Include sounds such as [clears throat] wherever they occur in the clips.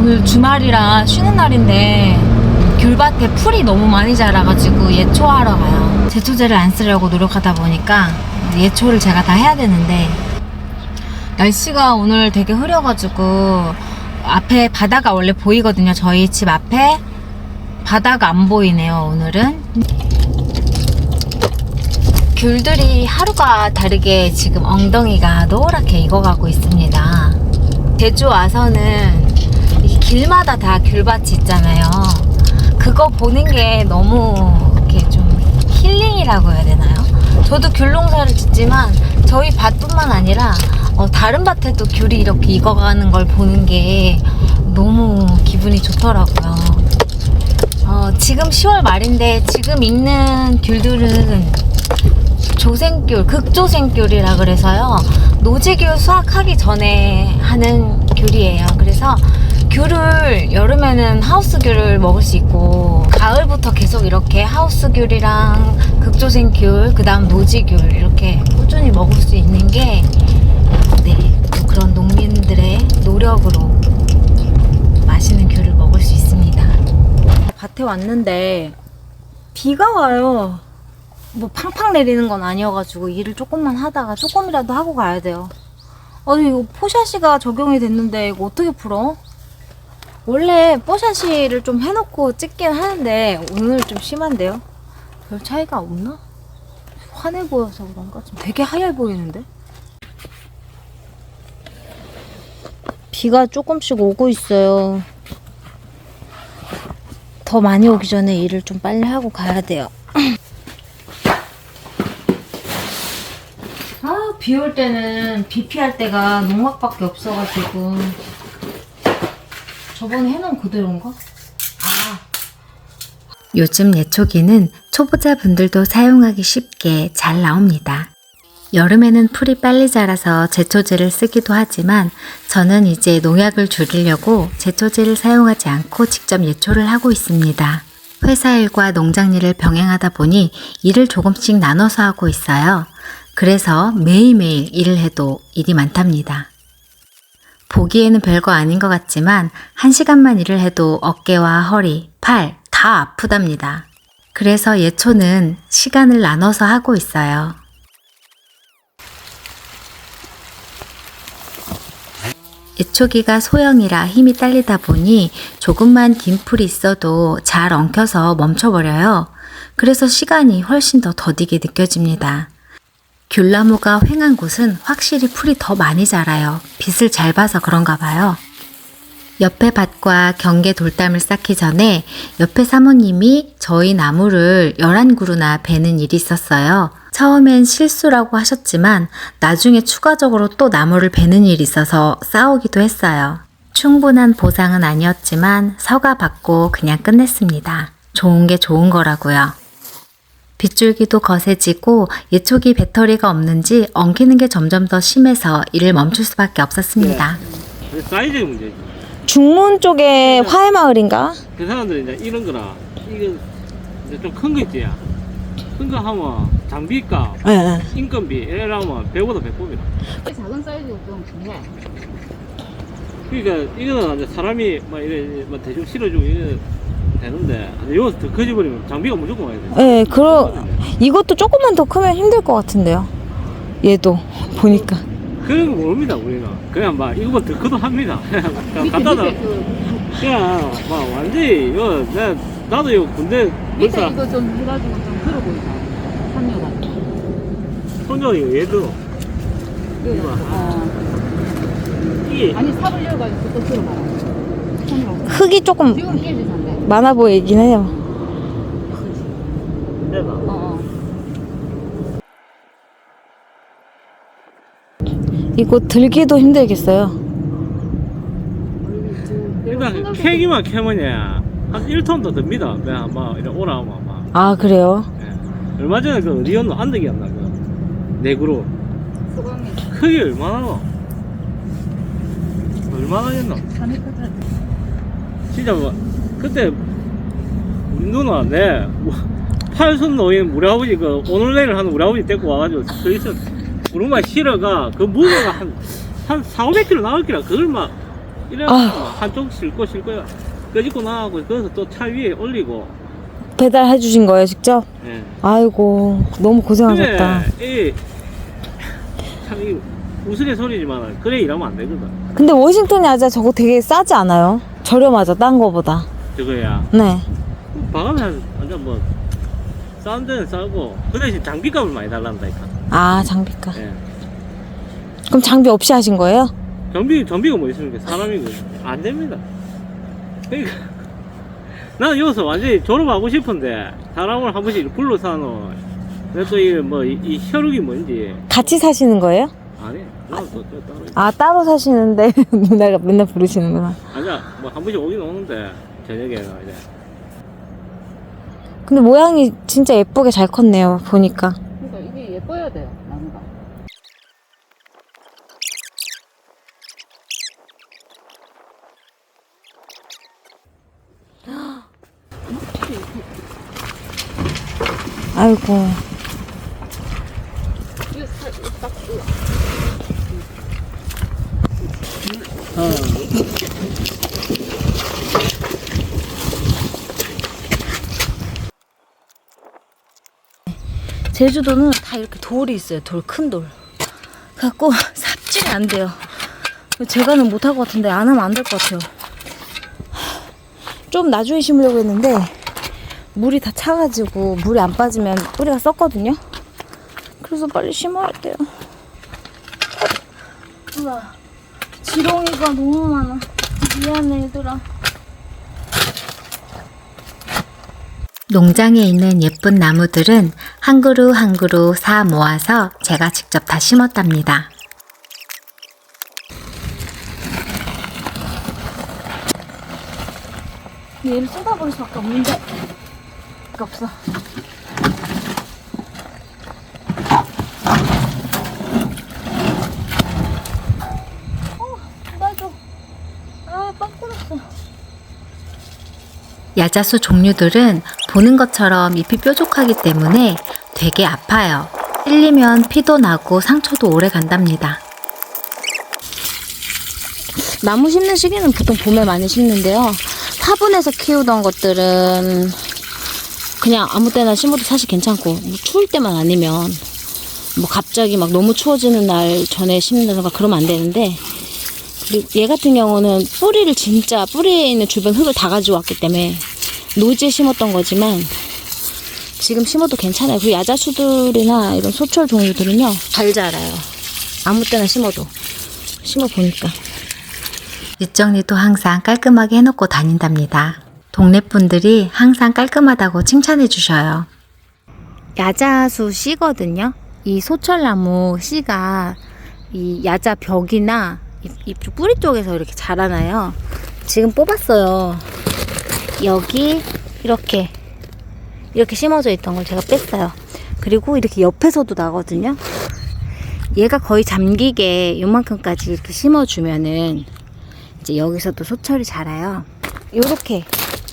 오늘 주말이라 쉬는 날인데 귤밭에 풀이 너무 많이 자라가지고 예초하러 가요. 제초제를 안 쓰려고 노력하다 보니까 예초를 제가 다 해야 되는데 날씨가 오늘 되게 흐려가지고 앞에 바다가 원래 보이거든요. 저희 집 앞에 바다가 안 보이네요. 오늘은 귤들이 하루가 다르게 지금 엉덩이가 노랗게 익어가고 있습니다. 제주 와서는 이 길마다 다 귤밭이 있잖아요. 그거 보는 게 너무 이렇게 좀 힐링이라고 해야 되나요? 저도 귤 농사를 짓지만 저희 밭뿐만 아니라 어, 다른 밭에도 귤이 이렇게 익어가는 걸 보는 게 너무 기분이 좋더라고요. 어, 지금 10월 말인데 지금 익는 귤들은 조생귤, 극조생귤이라 그래서요. 노지귤 수확하기 전에 하는 귤이에요. 그래서 귤을 여름에는 하우스 귤을 먹을 수 있고 가을부터 계속 이렇게 하우스 귤이랑 극조생 귤, 그다음 노지 귤 이렇게 꾸준히 먹을 수 있는 게 네, 또 그런 농민들의 노력으로 맛있는 귤을 먹을 수 있습니다. 밭에 왔는데 비가 와요. 뭐 팡팡 내리는 건 아니어가지고 일을 조금만 하다가 조금이라도 하고 가야 돼요. 아니 이거 포샤시가 적용이 됐는데 이거 어떻게 풀어? 원래 뽀샤시를 좀 해놓고 찍긴 하는데 오늘 좀 심한데요? 별 차이가 없나? 환해 보여서 그런가? 좀 되게 하얘 보이는데? 비가 조금씩 오고 있어요. 더 많이 오기 전에 일을 좀 빨리 하고 가야 돼요. [clears throat] 아, 비 올 때는 비 피할 때가 농막밖에 없어가지고. 저번에 해놓은 그대로인가? 아. 요즘 예초기는 초보자분들도 사용하기 쉽게 잘 나옵니다. 여름에는 풀이 빨리 자라서 제초제를 쓰기도 하지만 저는 이제 농약을 줄이려고 제초제를 사용하지 않고 직접 예초를 하고 있습니다. 회사 일과 농장 일을 병행하다 보니 일을 조금씩 나눠서 하고 있어요. 그래서 매일매일 일을 해도 일이 많답니다. 보기에는 별거 아닌 것 같지만 한 시간만 일을 해도 어깨와 허리, 팔 다 아프답니다. 그래서 예초는 시간을 나눠서 하고 있어요. 예초기가 소형이라 힘이 딸리다 보니 조금만 긴 풀이 있어도 잘 엉켜서 멈춰버려요. 그래서 시간이 훨씬 더 더디게 느껴집니다. 귤나무가 횡한 곳은 확실히 풀이 더 많이 자라요. 빛을 잘 봐서 그런가 봐요. 옆에 밭과 경계 돌담을 쌓기 전에 옆에 사모님이 저희 나무를 11그루나 베는 일이 있었어요. 처음엔 실수라고 하셨지만 나중에 추가적으로 또 나무를 베는 일이 있어서 싸우기도 했어요. 충분한 보상은 아니었지만 서가 받고 그냥 끝냈습니다. 좋은 게 좋은 거라고요. 빗줄기도 거세지고 예초기 배터리가 없는지 엉키는 게 점점 더 심해서 일을 멈출 수밖에 없었습니다. 그 사이즈의 문제지. 중문 쪽에 화해마을인가? 그 사람들이 이제 이런 거라 이거 이제 좀 큰 거 있지. 큰 거 하면 장비값, 네. 인건비 이러면 배보다 배꼽이다. 작은 사이즈가 좀 중요해. 그러니까 이거는 이제 사람이 막 이래 막 대충 실어주고 이래 되는데 여기서 더 커져버리면 장비가 무조건 와야 돼. 네, 그러, 이것도 조금만 더 크면 힘들 것 같은데요. 얘도, [laughs] 보니까. 그런 거 모릅니다 우리는. 그냥 막 이거보다 더 커도 합니다. [laughs] 그냥 밑에 갖다 놔. 밑에 그 그냥 막 완전히 이거 내가 나도 이거 군대 밑에 벌써 이거 좀 해가지고 좀 들어 보이다. 삼녀 같은. 손정이 얘도 그, 이거. 어. 이게 아니 삽을 열어가지고 또. 손으로. 흙이 조금 지금. 많아 보이긴 해요. 내가 어. 이거 들기도 힘들겠어요. 일단 캐기만 캐면야 한 1톤도 듭니다. 그냥 막 이래 오라면 막. 아, 그래요? 예. 얼마 전에 그 리온노 안되기였나 그 내구로 소강이 크기 얼마나 나? 얼마나 했나? 진짜 뭐 그때 우리 누나 내 뭐, 팔순 노인 우리 아버지 그 오늘 내일 하는 우리 아버지 데리고 와가지고 그 있어 구름만 실어가 그 무게가 한 한 4, 500kg 나올 기라 그걸 막 이래 아. 한쪽 싣고 싣고 끄집고 나가고 거기서 또 차 위에 올리고 배달해 주신 거예요, 직접? 예. 아이고, 너무 고생하셨다. 그래 이참이 우스갯소리지만 그래 일하면 안 되거든 근데 워싱턴 야자 저거 되게 싸지 않아요? 저렴하죠, 딴 거보다. 저거야 네. 바가면 완전 뭐 싸는 데는 싸고 그 대신 장비값을 많이 달란다니까 아, 장비가. 예. 그럼 장비 없이 하신 거예요? 장비 장비가 뭐 있습니까 사람이 안 됩니다 그러니까 나는 여기서 완전히 졸업하고 싶은데 사람을 한 번씩 불러서 하노 내가 또이뭐이 이 혈육이 뭔지 같이 사시는 거예요? 아니 나도 또, 또 따로 있- 아, 따로 사시는데 [laughs] 누나가 맨날 부르시는구나. 아니야 뭐 한 번씩 오긴 오는데 저녁에 이제 근데 모양이 진짜 예쁘게 잘 컸네요, 보니까. 그러니까 이게 예뻐야 돼요, 나무가. 아이고. 제주도는 다 이렇게 돌이 있어요. 돌, 큰 돌. 갖고 [laughs] 삽질이 안 돼요. 제가는 못할 것 같은데 안 하면 안 될 것 같아요. 좀 나중에 심으려고 했는데 물이 다 차가지고 물이 안 빠지면 뿌리가 썩거든요. 그래서 빨리 심어야 돼요. 우와, 지렁이가 너무 많아. 미안해, 얘들아. 농장에 있는 예쁜 나무들은 한 그루 한 그루 사 모아서 제가 직접 다 심었답니다. 얘를 쏟아버릴 수밖에 없는데. 없어. 어, 나도. 아, 빵 끊었어. 야자수 종류들은 보는 것처럼 잎이 뾰족하기 때문에 되게 아파요. 찔리면 피도 나고 상처도 오래 간답니다. 나무 심는 시기는 보통 봄에 많이 심는데요. 화분에서 키우던 것들은 그냥 아무 때나 심어도 사실 괜찮고 뭐 추울 때만 아니면 뭐 갑자기 막 너무 추워지는 날 전에 심는다던가 그러면 안 되는데 얘 같은 경우는 뿌리를 진짜 뿌리에 있는 주변 흙을 다 가지고 왔기 때문에 노지에 심었던 거지만 지금 심어도 괜찮아요. 그리고 야자수들이나 이런 소철 종류들은요 잘 자라요. 아무 때나 심어도 심어 보니까. 윗정리도 항상 깔끔하게 해놓고 다닌답니다. 동네 분들이 항상 깔끔하다고 칭찬해 주셔요. 야자수 씨거든요. 이 소철나무 씨가 이 야자 벽이나 이- 이쪽 뿌리 쪽에서 이렇게 자라나요. 지금 뽑았어요. 여기 이렇게 이렇게 심어져 있던 걸 제가 뺐어요. 그리고 이렇게 옆에서도 나거든요. 얘가 거의 잠기게 요만큼까지 이렇게 심어주면은 이제 여기서도 소철이 자라요. 요렇게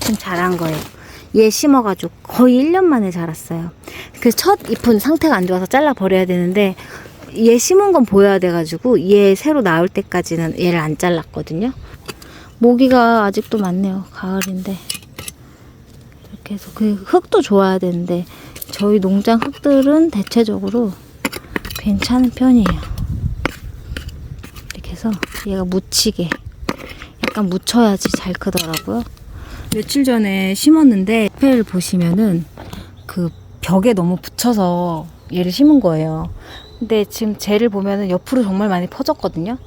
지금 자란 거예요. 얘 심어가지고 거의 1년 만에 자랐어요. 그래서 첫 잎은 상태가 안 좋아서 잘라 버려야 되는데 얘 심은 건 보여야 돼가지고 얘 새로 나올 때까지는 얘를 안 잘랐거든요. 모기가 아직도 많네요. 가을인데 이렇게 해서 그 흙도 좋아야 되는데 저희 농장 흙들은 대체적으로 괜찮은 편이에요. 이렇게 해서 얘가 묻히게 약간 묻혀야지 잘 크더라고요. 며칠 전에 심었는데 옆에를 보시면은 그 벽에 너무 붙여서 얘를 심은 거예요. 근데 지금 쟤를 보면은 옆으로 정말 많이 퍼졌거든요.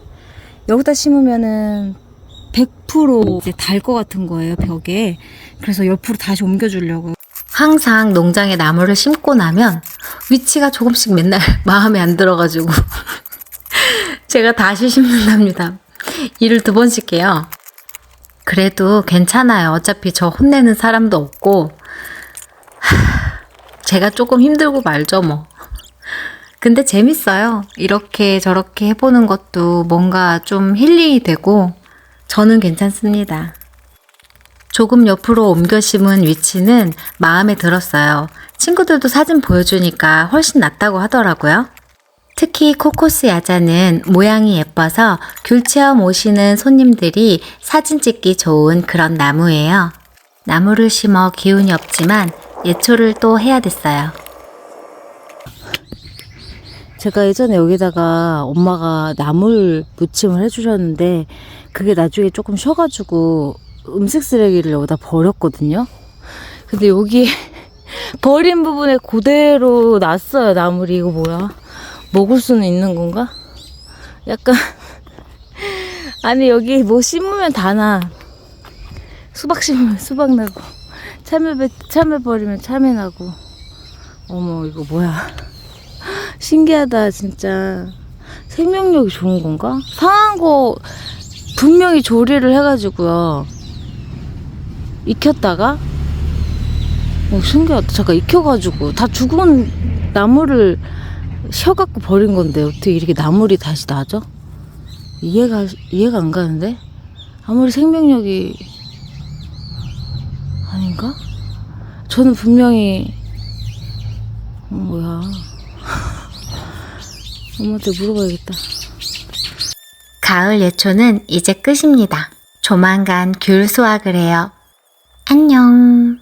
여기다 심으면은 100% 이제 달 것 같은 거예요, 벽에. 그래서 옆으로 다시 옮겨주려고. 항상 농장에 나무를 심고 나면 위치가 조금씩 맨날 [laughs] 마음에 안 들어가지고 [laughs] 제가 다시 심는답니다. 일을 두 번씩 해요. 그래도 괜찮아요. 어차피 저 혼내는 사람도 없고 하, [sighs] 제가 조금 힘들고 말죠 뭐. 근데 재밌어요. 이렇게 저렇게 해보는 것도 뭔가 좀 힐링이 되고 저는 괜찮습니다. 조금 옆으로 옮겨 심은 위치는 마음에 들었어요. 친구들도 사진 보여주니까 훨씬 낫다고 하더라고요. 특히 코코스 야자는 모양이 예뻐서 귤 체험 오시는 손님들이 사진 찍기 좋은 그런 나무예요. 나무를 심어 기운이 없지만 예초를 또 해야 됐어요. 제가 예전에 여기다가 엄마가 나물 무침을 해주셨는데 그게 나중에 조금 쉬어가지고 음식 쓰레기를 여기다 버렸거든요. 근데 여기 [laughs] 버린 부분에 그대로 났어요 나물이 이거 뭐야? 먹을 수는 있는 건가? 약간 [laughs] 아니 여기 뭐 심으면 다 나. 수박 심으면 수박 나고 참외 배- 참외 버리면 참외 나고 어머 이거 뭐야? [laughs] 신기하다 진짜 생명력이 좋은 건가? 상한 거 분명히 조리를 해가지고요 익혔다가 어 신기하다 잠깐 익혀가지고 다 죽은 나무를 쉬어갖고 버린 건데 어떻게 이렇게 나물이 다시 나죠? 이해가 이해가 안 가는데 아무리 생명력이 아닌가? 저는 분명히 어, 뭐야 [laughs] 엄마한테 물어봐야겠다. 가을 예초는 이제 끝입니다. 조만간 귤 수확을 해요. 안녕.